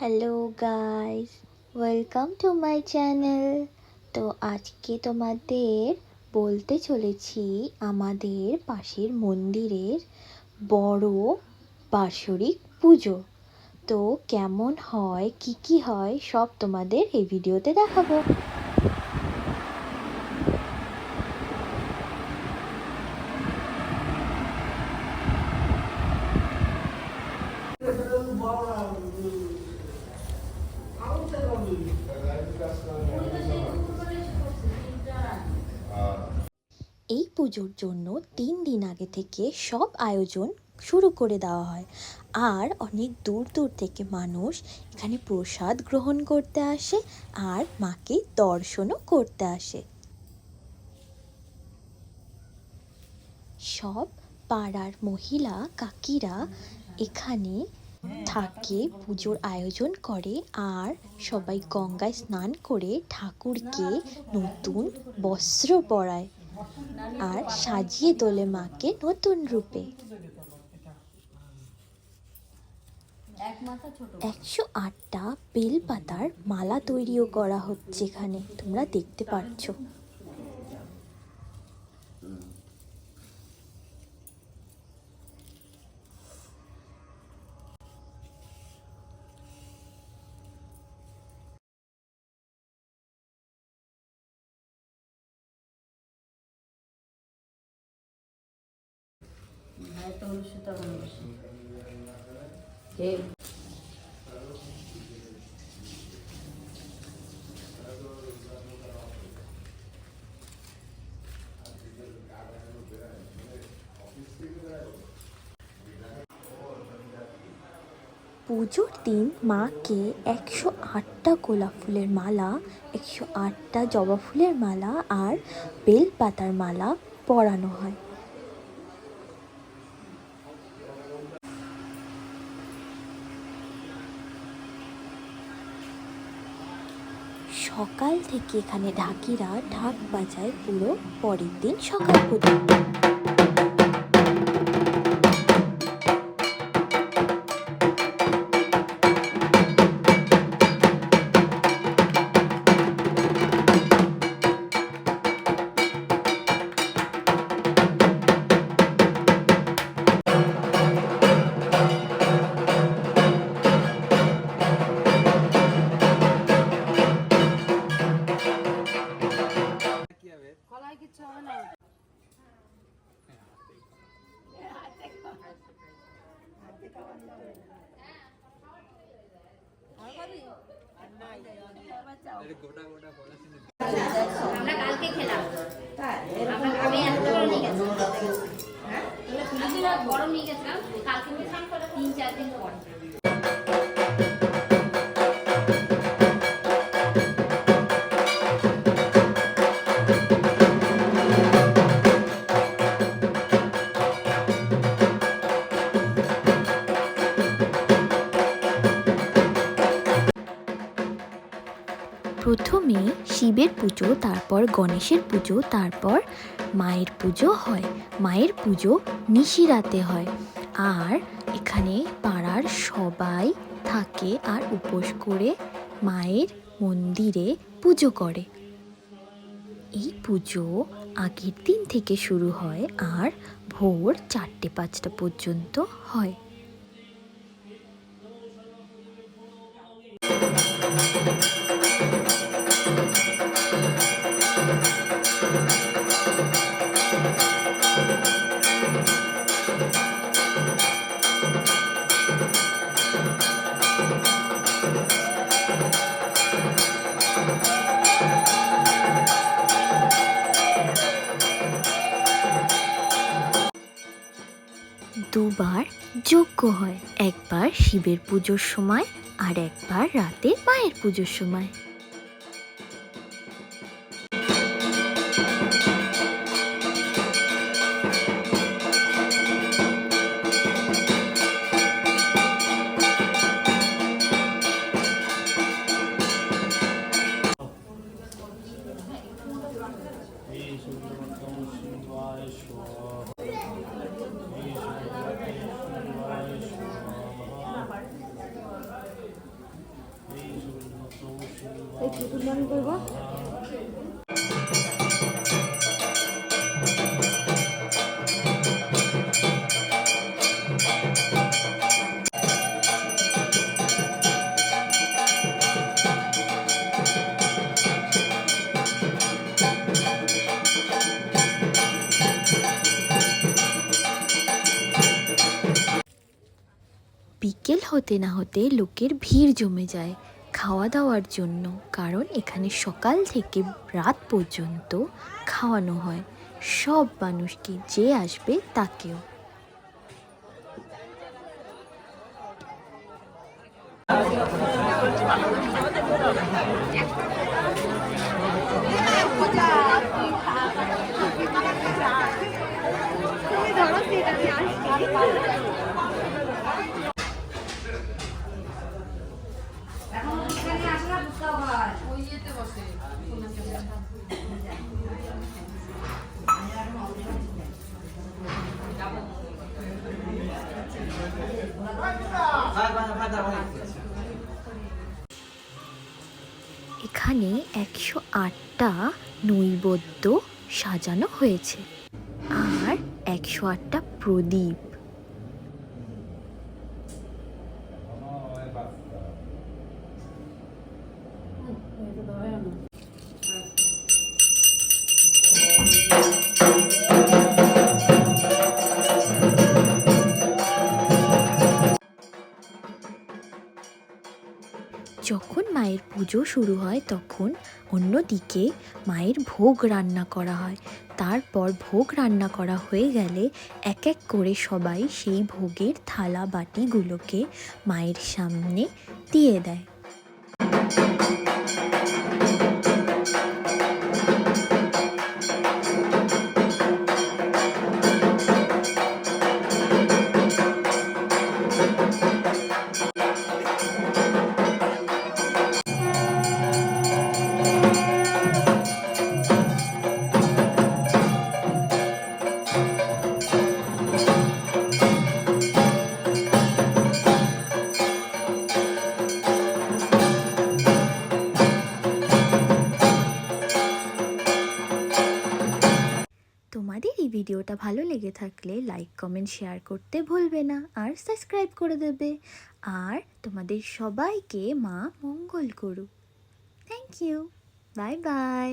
Hello guys welcome to my channel তো আজকে তোমাদের বলতে চলেছি আমাদের পাশের মন্দিরের বড় বার্ষরিক পুজো। তো কেমন হয়, কি কি হয়, সব তোমাদের এই ভিডিওতে দেখাবো এই পুজোর জন্য তিন দিন আগে থেকে সব আয়োজন শুরু করে দেওয়া হয়। আর অনেক দূর দূর থেকে মানুষ এখানে প্রসাদ গ্রহণ করতে আসে আর মাকে দর্শনও করতে আসে। সব পাড়ার মহিলা, কাকিরা এখানে থাকে, পুজোর আয়োজন করে আর সবাই গঙ্গায় স্নান করে ঠাকুরকে নতুন বস্ত্র পরায়। আর সাজিয়ে তোলে মাকে নতুন রূপে। একশো আটটা বেলপাতার মালা তৈরিও করা হচ্ছে এখানে, তোমরা দেখতে পাচ্ছ কে? পুজোর দিন মাকে একশো আটটা গোলাপ ফুলের মালা একশো আটটা জবা ফুলের মালা আর বেলপাতার মালা পরানো হয়। সকাল থেকে এখানে ঢাকিরা ঢাক বাজায় পুরো পরের দিন সকাল পর্যন্ত। আমরা কালকে খেলাম। আমি এত বড় নিয়ে গেছিলাম বড় নিয়ে গেছিলাম কালকে তিন চার দিন পরে শিবের পুজো, তারপর গণেশের পুজো, তারপর মায়ের পুজো হয়। মায়ের পুজো নিশিরাতে হয়। আর এখানে পাড়ার সবাই থাকে আর উপোস করে মায়ের মন্দিরে পুজো করে। এই পুজো আগের দিন থেকে শুরু হয় আর ভোর চারটে পাঁচটা পর্যন্ত হয়। দুবার যজ্ঞ হয়। একবার শিবের পুজোর সময় আর একবার রাতে মায়ের পুজোর সময়। বিকেল হতে না হতে লোকের ভিড় জমে যায়। খাওয়া দাওয়ার জন্য, কারণ এখানে সকাল থেকে রাত পর্যন্ত খাওয়ানো হয়। সব মানুষকে যে আসবে তাকেও। এখানে একশো আটটা নৈবদ্য সাজানো হয়েছে। আর একশো আটটা প্রদীপ। মায়ের পুজো শুরু হয় তখন অন্যদিকে মায়ের ভোগ রান্না করা হয়। তারপর ভোগ রান্না করা হয়ে গেলে এক এক করে সবাই সেই ভোগের থালা বাটিগুলোকে মায়ের সামনে দিয়ে দেয়। ভিডিওটা ভালো লেগে থাকলে লাইক কমেন্ট শেয়ার করতে ভুলবে না আর সাবস্ক্রাইব করে দেবে। আর তোমাদের সবাইকে মা মঙ্গল করুক। Thank you bye bye